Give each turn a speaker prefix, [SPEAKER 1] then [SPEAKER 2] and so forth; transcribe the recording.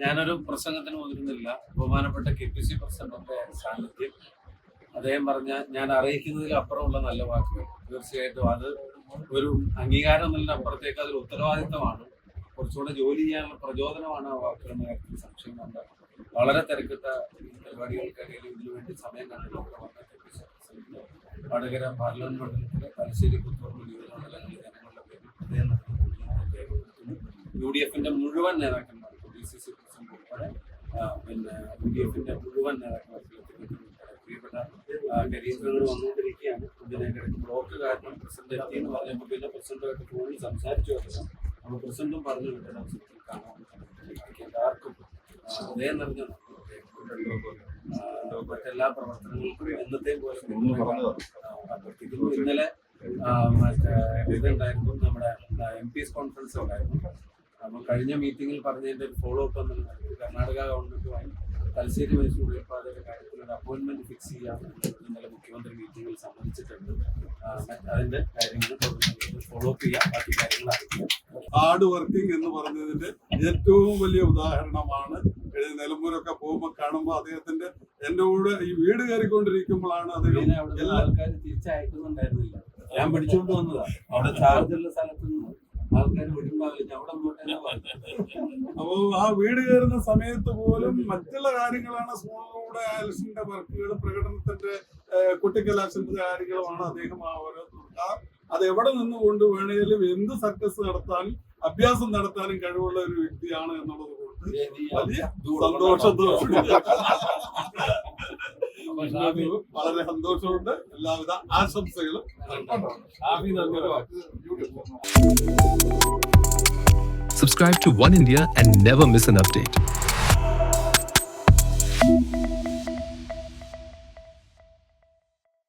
[SPEAKER 1] ഞാനൊരു പ്രസംഗത്തിന് മുതിരുന്നില്ല ബഹുമാനപ്പെട്ട കെ പി സി പ്രസിഡന്റിന്റെ സാന്നിധ്യം. അദ്ദേഹം പറഞ്ഞ ഞാൻ അറിയിക്കുന്നതിൽ അപ്പുറമുള്ള നല്ല വാക്കുകൾ. തീർച്ചയായിട്ടും അത് ഒരു അംഗീകാരം എന്നതിന് അപ്പുറത്തേക്ക് അതൊരു ഉത്തരവാദിത്തമാണ് കുറച്ചുകൂടെ ജോലി ചെയ്യാനുള്ള പ്രചോദനമാണ് ആ വാക്കുകൾ എന്ന കാര്യത്തിൽ സംശയം കണ്ട വളരെ തിരക്കിട്ട പരിപാടികൾക്കിടയിൽ ഇതിനു വേണ്ടി സമയം കണ്ടിട്ടുണ്ട് വടകര പാർലമെന്റ് മണ്ഡലത്തിലെ തലശ്ശേരി പുത്തൂർ നിയോജകമണ്ഡലങ്ങളിലെ ജനങ്ങളുടെ പേരിൽ യു ഡി എഫിന്റെ മുഴുവൻ നേതാക്കന്മാർ ഡി സി സി ഉൾപ്പെടെ പിന്നെ യു ഡി എഫിന്റെ മുഴുവൻ പ്രിയപ്പെട്ട ഗരീന്ദ്രങ്ങൾ വന്നുകൊണ്ടിരിക്കുകയാണ്. ഇതിനെ ബ്ലോക്ക് കാരണം പ്രസിഡന്റ് എത്തി എന്ന് പറഞ്ഞപ്പോൾ പിന്നെ പ്രസിഡന്റുമായിട്ട് ഫോണിൽ സംസാരിച്ചു വരുന്നു അപ്പോൾ പ്രസിഡന്റും പറഞ്ഞു വിട്ടത് അവസരത്തിൽ കാണാൻ എല്ലാവർക്കും ഹൃദയം നിറഞ്ഞ മറ്റെല്ലാ പ്രവർത്തനങ്ങൾക്കും എന്നത്തെയും പോലെ അഭ്യർത്ഥിക്കുന്നു. ഇന്നലെ ഇതുണ്ടായിരുന്നു നമ്മുടെ എം പീസ് കോൺഫറൻസ് ഉണ്ടായിരുന്നു. അപ്പോൾ കഴിഞ്ഞ മീറ്റിംഗിൽ പറഞ്ഞതിന്റെ ഒരു ഫോളോ അപ്പ് എന്നുള്ള നിലയ്ക്ക് കർണാടക ഗവൺമെന്റുമായി തലശ്ശേരി മൈസൂർ ഉയർപ്പാതയുടെ കാര്യത്തിൽ ഒരു അപ്പോയിന്റ്മെന്റ് ഫിക്സ് ചെയ്യാം ഇന്നലെ മുഖ്യമന്ത്രി മീറ്റിംഗിൽ സംബന്ധിച്ചിട്ടുണ്ട് അതിന്റെ കാര്യങ്ങൾ ഫോളോ അപ്പ് ചെയ്യാം. ബാക്കി കാര്യങ്ങൾ അറിയിക്കാം.
[SPEAKER 2] ഹാർഡ് വർക്കിംഗ് എന്ന് പറഞ്ഞതിന്റെ ഏറ്റവും വലിയ ഉദാഹരണമാണ് നിലമ്പൂരൊക്കെ പോകുമ്പോൾ കാണുമ്പോൾ അദ്ദേഹത്തിന്റെ എന്റെ കൂടെ ഈ വീട് കയറിക്കൊണ്ടിരിക്കുമ്പോഴാണ് അദ്ദേഹം
[SPEAKER 1] എല്ലാ ആൾക്കാരും തിരിച്ചയക്കുന്നുണ്ടായിരുന്നില്ല. ഞാൻ പിടിച്ചോണ്ട് വന്നതാ. അവിടെ ചാർജുള്ള സ്ഥലത്ത് നിന്ന് ആൾക്കാർ വിടുണ്ടാവില്ല അവിടെ അങ്ങോട്ട്
[SPEAKER 2] അപ്പോ ആ വീട് കയറുന്ന സമയത്ത് പോലും മറ്റുള്ള കാര്യങ്ങളാണ് സ്കൂളിലൂടെ ആൽസിന്റെ വർക്കുകൾ പ്രകടനത്തിന്റെ ഏ, കുട്ടിക്കലാശന്റെ കാര്യങ്ങളുമാണ് അദ്ദേഹം ആ ഓരോ ആ അത് എവിടെ നിന്നുകൊണ്ട് വേണേലും എന്ത് സർക്കസ് നടത്താനും അഭ്യാസം നടത്താനും കഴിവുള്ള ഒരു വ്യക്തിയാണ് എന്നുള്ളത് കൊണ്ട് വലിയ സന്തോഷത്തോടെ വളരെ സന്തോഷമുണ്ട് എല്ലാവിധ ആശംസകളും
[SPEAKER 3] Subscribe to One India and never miss an update.